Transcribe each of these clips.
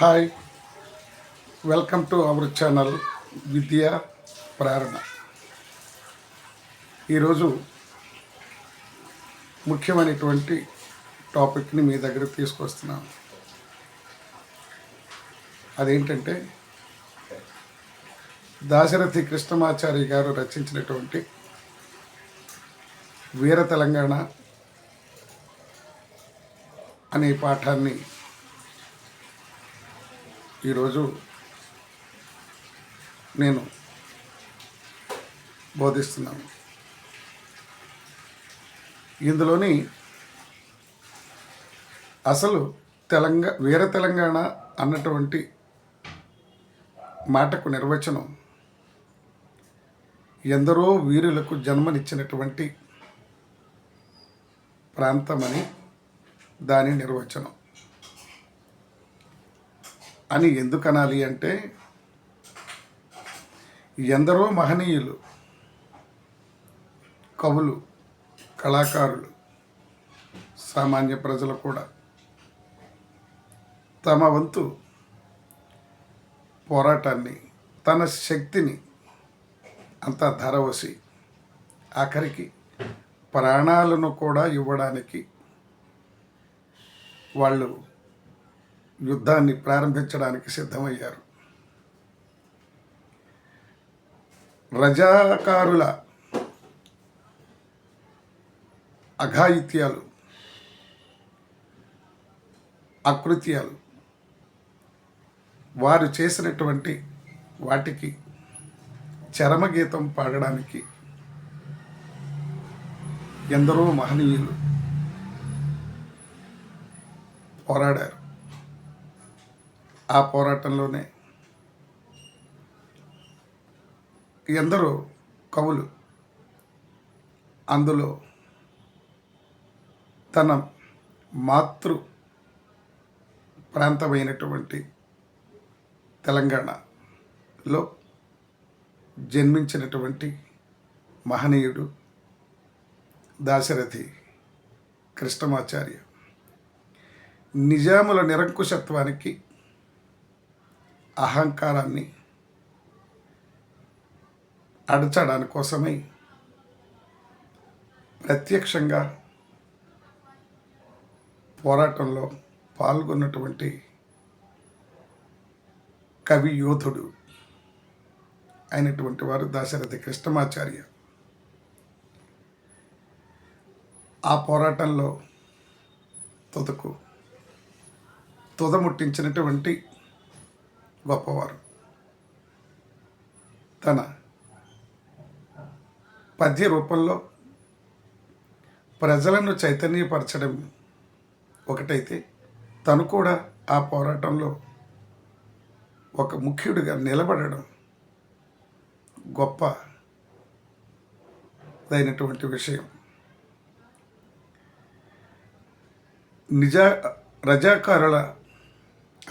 Hi. Welcome to our channel Vidya Prerana. ఈరోజు ముఖ్యమైనటువంటి టాపిక్ని మీ దగ్గర తీసుకొస్తున్నాను. అదేంటంటే దాశరథి కృష్ణమాచారి గారు రచించినటువంటి వీర తెలంగాణ అనే పాఠాన్ని ఈరోజు నేను బోధిస్తున్నాను. ఇందులోని అసలు తెలంగాణ వీర తెలంగాణ అన్నటువంటి మాటకు నిర్వచనం ఎందరో వీరులకు జన్మనిచ్చినటువంటి ప్రాంతమని దాని నిర్వచనం. అని ఎందుకు అనాలి అంటే ఎందరో మహనీయులు కవులు కళాకారులు సామాన్య ప్రజలు కూడా తమ వంతు పోరాటాన్ని తన శక్తిని అంతా ధరవసి ఆఖరికి ప్రాణాలను కూడా ఇవ్వడానికి వాళ్ళు యుద్ధాన్ని ప్రారంభించడానికి సిద్ధమయ్యారు. రజాకారుల అఘాయిత్యాలు అకృత్యాలు వారు చేసినటువంటి వాటికి చరమగీతం పాడడానికి ఎందరో మహనీయులు పోరాడారు. ఆ పోరాటంలోనే ఎందరో కవులు అందులో తన మాతృ ప్రాంతమైనటువంటి తెలంగాణలో జన్మించినటువంటి మహనీయుడు దాశరథి కృష్ణమాచార్య. నిజాముల నిరంకుశత్వానికి అహంకారాన్ని అడచడానికి కోసమై ప్రత్యక్షంగా పోరాటంలో పాల్గొన్నటువంటి కవి యోధుడు అయినటువంటి వారు దాశరథి కృష్ణమాచార్య. ఆ పోరాటంలో తుదకు తుదముట్టించినటువంటి గొప్పవారు. తన పద్య రూపంలో ప్రజలను చైతన్యపరచడం ఒకటైతే తను కూడా ఆ పోరాటంలో ఒక ముఖ్యుడిగా నిలబడడం గొప్ప అయినటువంటి విషయం. నిజా రజాకారుల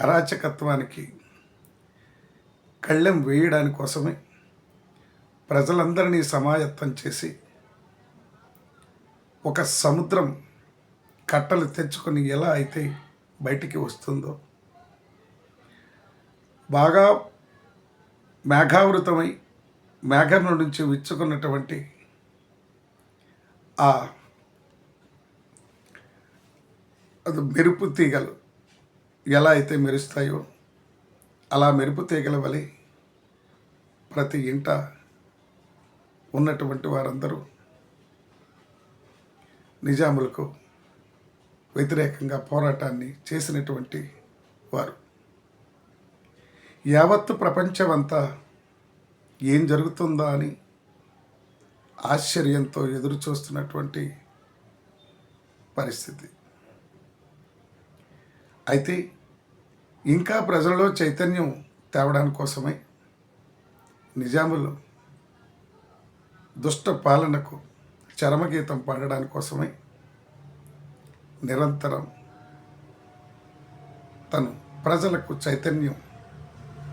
అరాచకత్వానికి కళ్ళెం వేయడాని కోసమే ప్రజలందరినీ సమాయత్తం చేసి ఒక సముద్రం కట్టలు తెచ్చుకొని ఎలా అయితే బయటికి వస్తుందో. బాగా మేఘావృతమై మేఘం నుంచి విచ్చుకున్నటువంటి ఆ అది మెరుపు తీగలు ఎలా అయితే మెరుస్తాయో అలా మెరుపు తీగల వలె ప్రతి ఇంట ఉన్నటువంటి వారందరూ నిజాములకు వ్యతిరేకంగా పోరాటాన్ని చేసినటువంటి వారు. యావత్తు ప్రపంచమంతా ఏం జరుగుతుందా అని ఆశ్చర్యంతో ఎదురు చూస్తున్నటువంటి పరిస్థితి. అయితే ఇంకా ప్రజలలో చైతన్యం తేవడానికి కోసమై నిజాములు దుష్ట పాలనకు చరమగీతం పాడడానికి కోసమై నిరంతరం తను ప్రజలకు చైతన్యం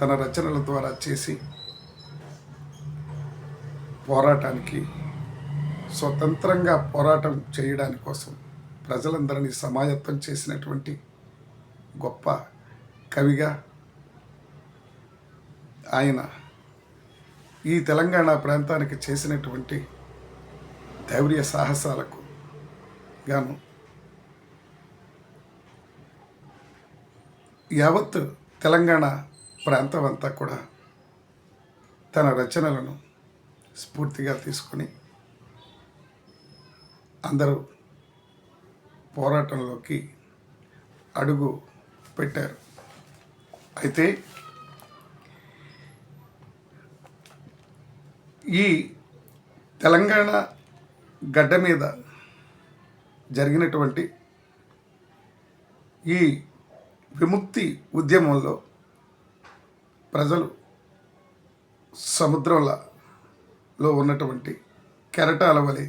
తన రచనల ద్వారా చేసి పోరాటానికి స్వతంత్రంగా పోరాటం చేయడాని కోసం ప్రజలందరినీ సమాయత్తం చేసినటువంటి గొప్ప కవిగా ఆయన ఈ తెలంగాణ ప్రాంతానికి చేసినటువంటి ధైర్య సాహసాలకు గాను యావత్ తెలంగాణ ప్రాంతం అంతా కూడా తన రచనలను స్ఫూర్తిగా తీసుకొని అందరూ పోరాటంలోకి అడుగు పెట్టారు. అయితే ఈ తెలంగాణ గడ్డ మీద జరిగినటువంటి ఈ విముక్తి ఉద్యమంలో ప్రజలు సముద్రంలో ఉన్నటువంటి కెరటాల వలె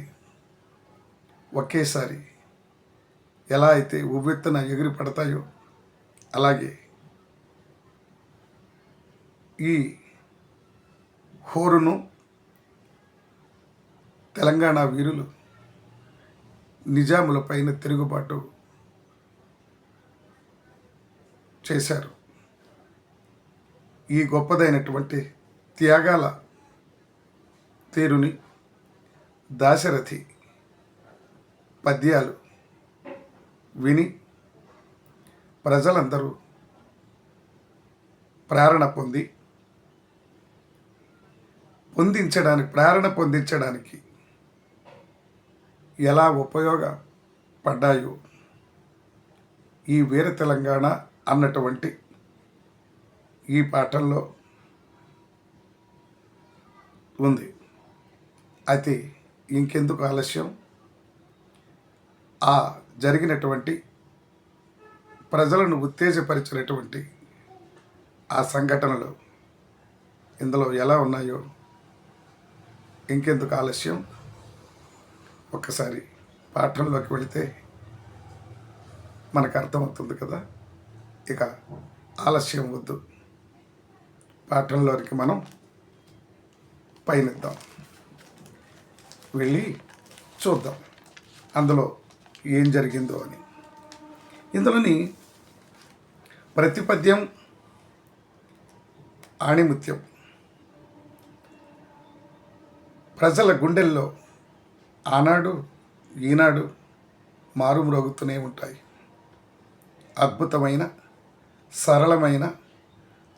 ఒకేసారి ఎలా అయితే ఉవ్వెత్తున ఎగిరి పడతాయో అలాగే ఈ హోరును తెలంగాణ వీరులు నిజాముల పైన తిరుగుబాటు చేశారు. ఈ గొప్పదైనటువంటి త్యాగాల తీరుని దాశరథి పద్యాలు విని ప్రజలందరూ ప్రేరణ పొంది పొందించడానికి ప్రేరణ పొందించడానికి ఎలా ఉపయోగపడ్డాయో ఈ వీర తెలంగాణ అన్నటువంటి ఈ పాఠంలో ఉంది. అయితే ఇంకెందుకు ఆలస్యం? ఆ జరిగినటువంటి ప్రజలను ఉత్తేజపరిచినటువంటి ఆ సంఘటనలు ఇందులో ఎలా ఉన్నాయో ఇంకెందుకు ఆలస్యం? ఒక్కసారి పాఠంలోకి వెళితే మనకు అర్థమవుతుంది కదా? ఇక ఆలస్యం వద్దు. పాఠంలోనికి మనం పయనిద్దాం. వెళ్ళి చూద్దాం అందులో ఏం జరిగిందో అని. ఇందులోని ప్రతిపద్యం ఆణిముత్యం ప్రజల గుండెల్లో ఆనాడు ఈనాడు మారుమ్రోగుతూనే ఉంటాయి. అద్భుతమైన సరళమైన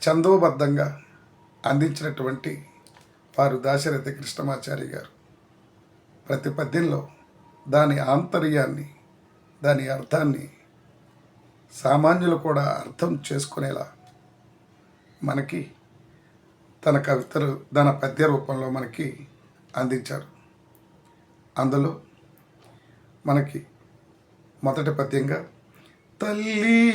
చందోబద్ధంగా అందించినటువంటి వారు దాశరథి కృష్ణమాచారి గారు. ప్రతి పద్యంలో దాని ఆంతర్యాన్ని దాని అర్థాన్ని సామాన్యులు కూడా అర్థం చేసుకునేలా మనకి తన కవితలు తన పద్య రూపంలో మనకి అందించారు. అందులో మనకి మొదటి పద్యంగా తల్లి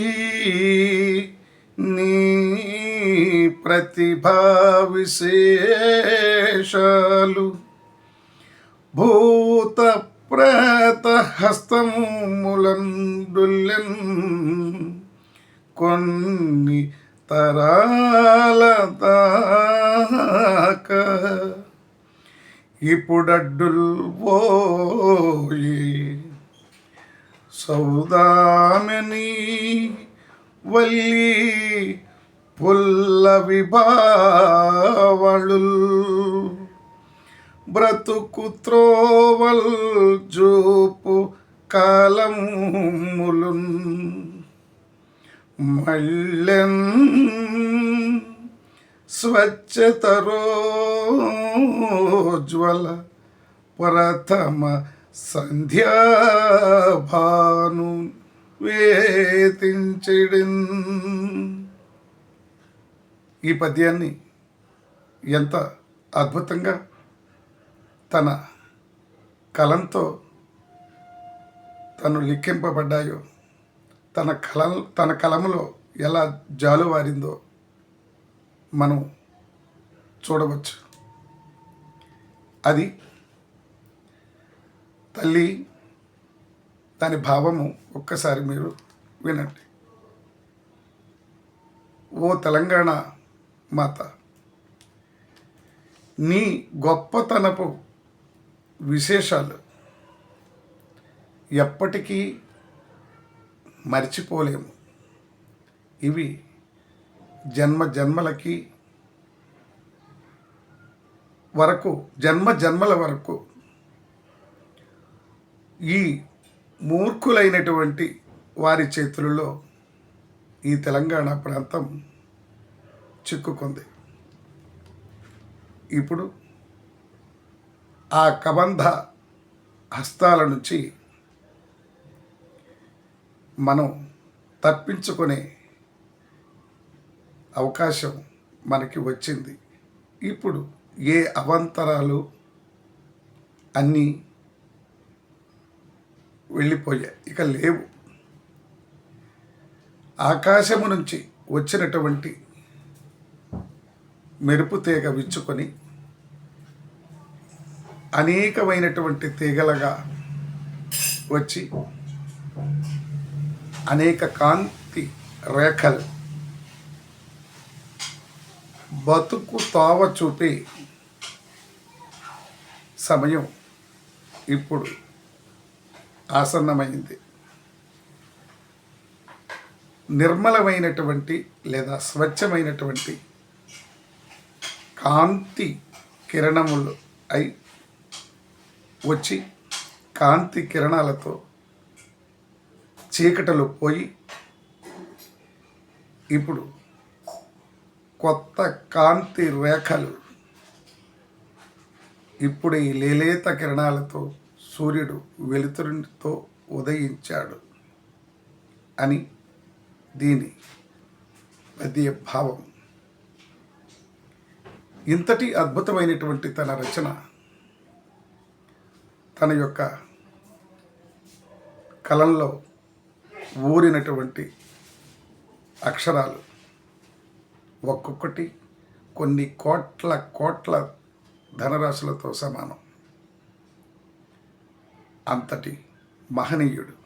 నీ ప్రతిభా విశేషాలు భూత ప్రేత హస్తములండుల్యన్ కొన్ని తరాల దాకా ఇప్పుడడ్డుల్ పోయి సౌదామిని వల్లి పుల్ల విభావళు బ్రతుకు త్రోవల్ జూపు కాలములున్ మళ్ళెన్ స్వచ్ఛతరోజ్వల ప్రథమ సంధ్యాభాను వేతించడిన్. ఈ పద్యాన్ని ఎంత అద్భుతంగా తన కలంతో తను లిఖింపబడ్డాయో తన కల తన కలములో ఎలా జాలువారిందో మనం చూడవచ్చు. అది తల్లి దాని భావము ఒక్కసారి మీరు వినండి. ఓ తెలంగాణ మాత నీ గొప్పతనపు విశేషాలు ఎప్పటికీ మర్చిపోలేము. ఇవి జన్మ జన్మలకి వరకు జన్మ జన్మల వరకు ఈ మూర్ఖులైనటువంటి వారి చేతులలో ఈ తెలంగాణ ప్రాంతం చిక్కుకుంది. ఇప్పుడు ఆ కబంధ హస్తాల నుంచి మనం తప్పించుకునే అవకాశం మనకి వచ్చింది. ఇప్పుడు ఏ అవాంతరాలు అన్నీ వెళ్ళిపోయాయి. ఇక లేవు. ఆకాశము నుంచి వచ్చినటువంటి మెరుపు తీగ విచ్చుకొని అనేకమైనటువంటి తీగలుగా వచ్చి అనేక కాంతి రేఖలు బతుకు తావ చూపే సమయం ఇప్పుడు ఆసన్నమైంది. నిర్మలమైనటువంటి లేదా స్వచ్ఛమైనటువంటి కాంతి కిరణములు అయి వచ్చి కాంతి కిరణాలతో చీకటలు పోయి ఇప్పుడు కొత్త కాంతి రేఖలు. ఇప్పుడు ఈ లేలేత కిరణాలతో సూర్యుడు వెలుతురుతో ఉదయించాడు అని దీని పద్య భావం. ఇంతటి అద్భుతమైనటువంటి తన రచన తన యొక్క కలంలో ఊరినటువంటి అక్షరాలు. ఒక్కొక్కటి కొన్ని కోట్ల కోట్ల ధనరాశులతో సమానం. అంతటి మహనీయుడు.